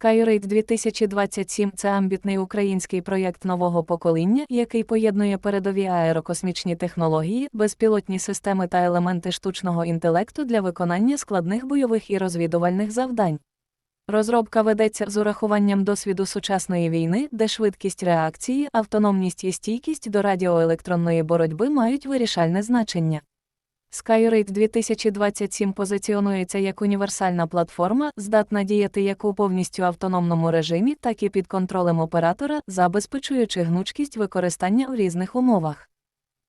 Skyrate 2027 це амбітний український проєкт нового покоління, який поєднує передові аерокосмічні технології, безпілотні системи та елементи штучного інтелекту для виконання складних бойових і розвідувальних завдань. Розробка ведеться з урахуванням досвіду сучасної війни, де швидкість реакції, автономність і стійкість до радіоелектронної боротьби мають вирішальне значення. Skyrate 2027 позиціонується як універсальна платформа, здатна діяти як у повністю автономному режимі, так і під контролем оператора, забезпечуючи гнучкість використання в різних умовах.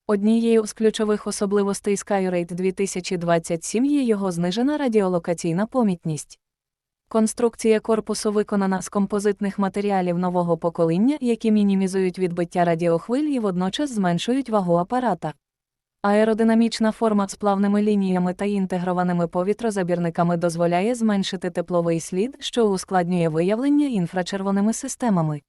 Однією з ключових особливостей Skyrate 2027 є його знижена радіолокаційна помітність. Конструкція корпусу виконана з композитних матеріалів нового покоління, які мінімізують відбиття радіохвиль і водночас зменшують вагу апарата. Аеродинамічна форма з плавними лініями та інтегрованими повітрозабірниками дозволяє зменшити тепловий слід, що ускладнює виявлення інфрачервоними системами.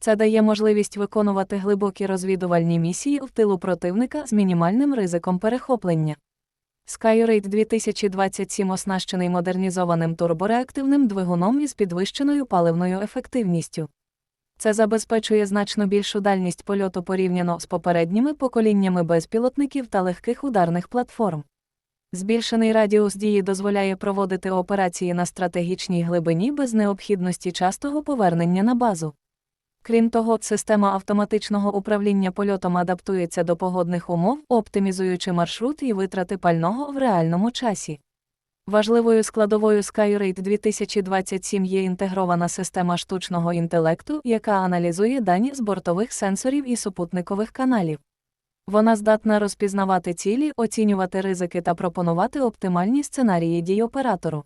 Це дає можливість виконувати глибокі розвідувальні місії в тилу противника з мінімальним ризиком перехоплення. Skyrate 2027 оснащений модернізованим турбореактивним двигуном із підвищеною паливною ефективністю. Це забезпечує значно більшу дальність польоту порівняно з попередніми поколіннями безпілотників та легких ударних платформ. Збільшений радіус дії дозволяє проводити операції на стратегічній глибині без необхідності частого повернення на базу. Крім того, система автоматичного управління польотом адаптується до погодних умов, оптимізуючи маршрут і витрати пального в реальному часі. Важливою складовою Skyrate 2027 є інтегрована система штучного інтелекту, яка аналізує дані з бортових сенсорів і супутникових каналів. Вона здатна розпізнавати цілі, оцінювати ризики та пропонувати оптимальні сценарії дій оператору.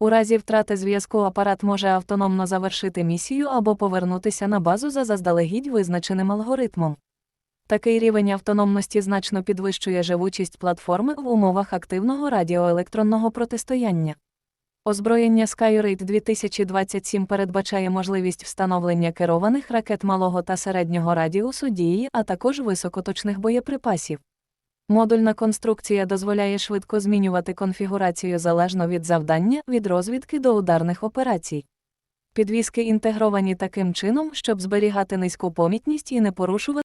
У разі втрати зв'язку апарат може автономно завершити місію або повернутися на базу за заздалегідь визначеним алгоритмом. Такий рівень автономності значно підвищує живучість платформи в умовах активного радіоелектронного протистояння. Озброєння Skyrate 2027 передбачає можливість встановлення керованих ракет малого та середнього радіусу дії, а також високоточних боєприпасів. Модульна конструкція дозволяє швидко змінювати конфігурацію залежно від завдання, від розвідки до ударних операцій. Підвіски інтегровані таким чином, щоб зберігати низьку помітність і не порушувати